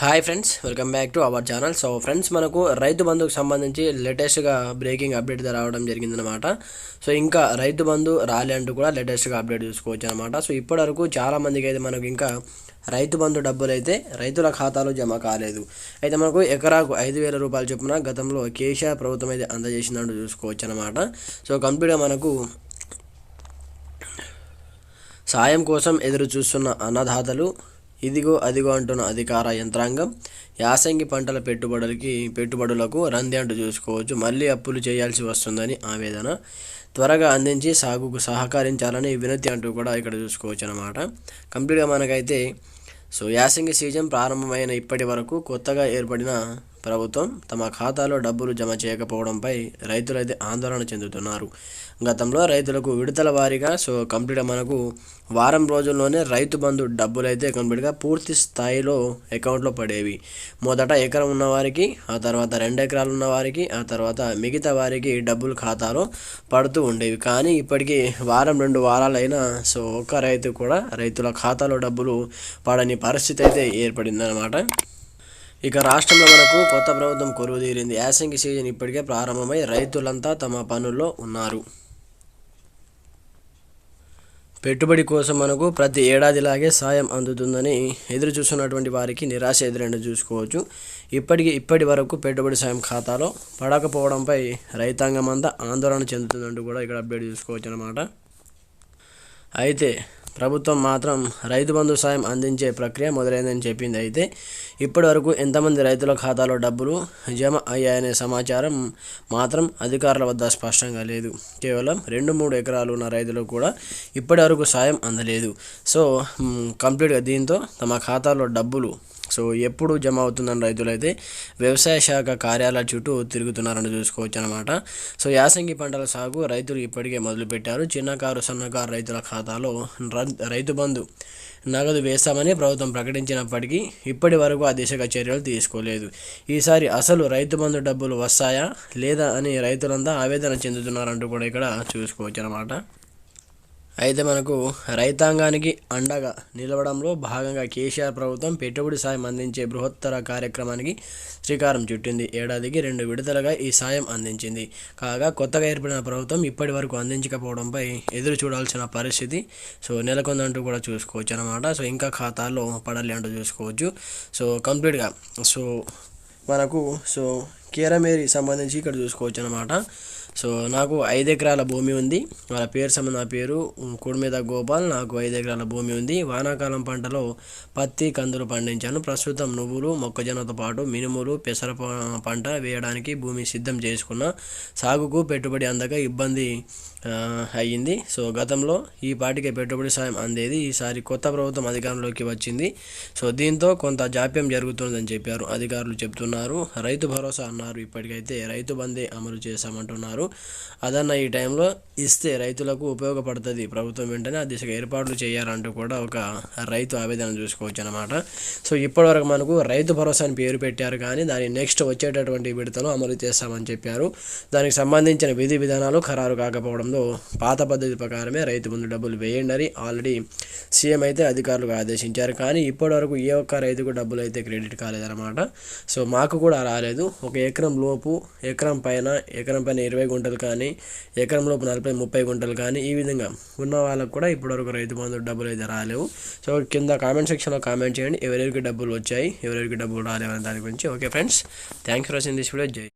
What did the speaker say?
Hi friends welcome back to our channel so friends మనకు రైతు బంధుకు సంబంధించి లేటెస్ట్గా బ్రేకింగ్ అప్డేట్ రావడం జరిగిందనమాట సో ఇంకా రైతు బంధు రాలే అంటూ కూడా లేటెస్ట్గా అప్డేట్ చూసుకోవచ్చు అనమాట సో ఇప్పటివరకు వరకు చాలామందికి అయితే మనకు ఇంకా రైతు బంధు డబ్బులు అయితే రైతుల ఖాతాలో జమ కాలేదు. అయితే మనకు ఎకరాకు ఐదు వేల రూపాయలు చొప్పున గతంలో కేసీఆర్ ప్రభుత్వం అయితే అందజేసిందంటూ చూసుకోవచ్చు అనమాట సో కంప్లీట్గా మనకు సాయం కోసం ఎదురు చూస్తున్న అన్నదాతలు ఇదిగో అదిగో అంటున్న అధికార యంత్రాంగం యాసంగి పంటల పెట్టుబడులకి పెట్టుబడులకు రంది అంటూ చూసుకోవచ్చు. మళ్ళీ అప్పులు చేయాల్సి వస్తుందని ఆవేదన. త్వరగా అందించి సాగుకు సహకరించాలని వినతి అంటూ కూడా ఇక్కడ చూసుకోవచ్చు అనమాట కంప్లీట్గా మనకైతే సో యాసంగి సీజన్ ప్రారంభమైన ఇప్పటి వరకు కొత్తగా ఏర్పడిన ప్రభుత్వం తమ ఖాతాలో డబ్బులు జమ చేయకపోవడంపై రైతులైతే ఆందోళన చెందుతున్నారు. గతంలో రైతులకు విడతల వారీగా సో కంప్లీట్ మనకు వారం రోజుల్లోనే రైతు బంధు డబ్బులు అయితే కంప్లీట్గా పూర్తి స్థాయిలో అకౌంట్లో పడేవి. మొదట ఎకరం ఉన్నవారికి ఆ తర్వాత రెండు ఎకరాలు ఉన్నవారికి ఆ తర్వాత మిగతా వారికి డబ్బులు ఖాతాలో పడుతూ ఉండేవి. కానీ ఇప్పటికీ వారం రెండు వారాలైనా సో ఒక్క రైతు కూడా రైతుల ఖాతాలో డబ్బులు పడని పరిస్థితి అయితే ఏర్పడిందనమాట ఇక రాష్ట్రంలో మనకు కొత్త ప్రభుత్వం కొరువు తీరింది యాసంగి సీజన్ ఇప్పటికే ప్రారంభమై రైతులంతా తమ పనుల్లో ఉన్నారు. పెట్టుబడి కోసం మనకు ప్రతి ఏడాదిలాగే సాయం అందుతుందని ఎదురు చూస్తున్నటువంటి వారికి నిరాశ ఎదురైన చూసుకోవచ్చు. ఇప్పటికి ఇప్పటి వరకు పెట్టుబడి సాయం ఖాతాలో పడకపోవడంపై రైతాంగం అంతా ఆందోళన చెందుతుందంటూ కూడా ఇక్కడ అప్డేట్ చూసుకోవచ్చు అనమాట అయితే ప్రభుత్వం మాత్రం రైతు బంధు సాయం అందించే ప్రక్రియ మొదలైందని చెప్పింది. అయితే ఇప్పటి వరకు ఎంతమంది రైతుల ఖాతాలో డబ్బులు జమ అయ్యాయనే సమాచారం మాత్రం అధికారుల వద్ద స్పష్టంగా లేదు. కేవలం రెండు మూడు ఎకరాలు ఉన్న రైతులకు కూడా ఇప్పటి వరకు సాయం అందలేదు. సో కంప్లీట్గా దీంతో తమ ఖాతాలో డబ్బులు సో ఎప్పుడు జమ అవుతుందని రైతులైతే వ్యవసాయ శాఖ కార్యాలయ చుట్టూ తిరుగుతున్నారని చూసుకోవచ్చు అనమాట సో యాసంగి పంటల సాగు రైతులు ఇప్పటికే మొదలుపెట్టారు. చిన్నకారు సన్నకారు రైతుల ఖాతాలో రైతు బంధు నగదు వేస్తామని ప్రభుత్వం ప్రకటించినప్పటికీ ఇప్పటి వరకు ఆ దిశగా చర్యలు తీసుకోలేదు. ఈసారి అసలు రైతు బంధు డబ్బులు వస్తాయా లేదా అని రైతులంతా ఆవేదన చెందుతున్నారంటూ కూడా ఇక్కడ చూసుకోవచ్చు అనమాట అయితే మనకు రైతాంగానికి అండగా నిలవడంలో భాగంగా కేసీఆర్ ప్రభుత్వం పెట్టుబడి సాయం అందించే బృహత్తర కార్యక్రమానికి శ్రీకారం చుట్టింది. ఏడాదికి రెండు విడతలుగా ఈ సాయం అందించింది. కాగా కొత్తగా ఏర్పడిన ప్రభుత్వం ఇప్పటి వరకు అందించకపోవడంపై ఎదురు చూడాల్సిన పరిస్థితి సో నెలకొందంటూ కూడా చూసుకోవచ్చు అనమాట సో ఇంకా ఖాతాల్లో పడాలి అంటూ చూసుకోవచ్చు. సో కంప్లీట్గా సో మనకు సో కేరమేరి సంబంధించి ఇక్కడ చూసుకోవచ్చు అనమాట సో నాకు ఐదు ఎకరాల భూమి ఉంది. వాళ్ళ పేరు సమ నా పేరు కుడిమీద గోపాల్. నాకు ఐదు ఎకరాల భూమి ఉంది. వానాకాలం పంటలో పత్తి కందులు పండించాను. ప్రస్తుతం నువ్వులు మొక్కజొన్నతో పాటు మినుములు పెసర పంట వేయడానికి భూమి సిద్ధం చేసుకున్న. సాగుకు పెట్టుబడి అందక ఇబ్బంది అయ్యింది. సో గతంలో ఈ పార్టీకి పెట్టుబడి సాయం అందేది. ఈసారి కొత్త ప్రభుత్వం అధికారంలోకి వచ్చింది. సో దీంతో కొంత జాప్యం జరుగుతుందని చెప్పారు. అధికారులు చెప్తున్నారు. రైతు భరోసా అన్నారు. ఇప్పటికైతే రైతు బందే అమలు చేశామంటున్నారు. అదన్న ఈ టైంలో ఇస్తే రైతులకు ఉపయోగపడుతుంది. ప్రభుత్వం వెంటనే ఆ దిశగా ఏర్పాట్లు చేయాలంటూ కూడా ఒక రైతు ఆవేదన చూసుకోవచ్చు అనమాట సో ఇప్పటివరకు మనకు రైతు భరోసా అని పేరు పెట్టారు కానీ దాని నెక్స్ట్ వచ్చేటటువంటి విడతలు అమలు చేస్తామని చెప్పారు. దానికి సంబంధించిన విధి విధానాలు ఖరారు కాకపోవడం కాకపోవడంలో పాత పద్ధతి ప్రకారమే రైతు ముందు డబ్బులు వేయండి అని ఆల్రెడీ సీఎం అయితే అధికారులకు ఆదేశించారు. కానీ ఇప్పటివరకు ఏ ఒక్క రైతుకు డబ్బులు అయితే క్రెడిట్ కాలేదన్నమాట. సో మాకు కూడా రాలేదు. ఒక ఎకరం లోపు ఎకరం పైన ఎకరం పైన ఇరవై గుంటలు కానీ ఎకరం లోపు నలభై ముప్పై గుంటలు కానీ ఈ విధంగా ఉన్న వాళ్ళకు కూడా ఇప్పటివరకు రైతు బంధు డబ్బులు అయితే రాలేవు. సో కింద కామెంట్ సెక్షన్లో కామెంట్ చేయండి. ఎవరెవరికి డబ్బులు వచ్చాయి ఎవరెవరికి డబ్బులు రాలేవు అనే దాని గురించి. Okay friends thanks for watching this video. Jai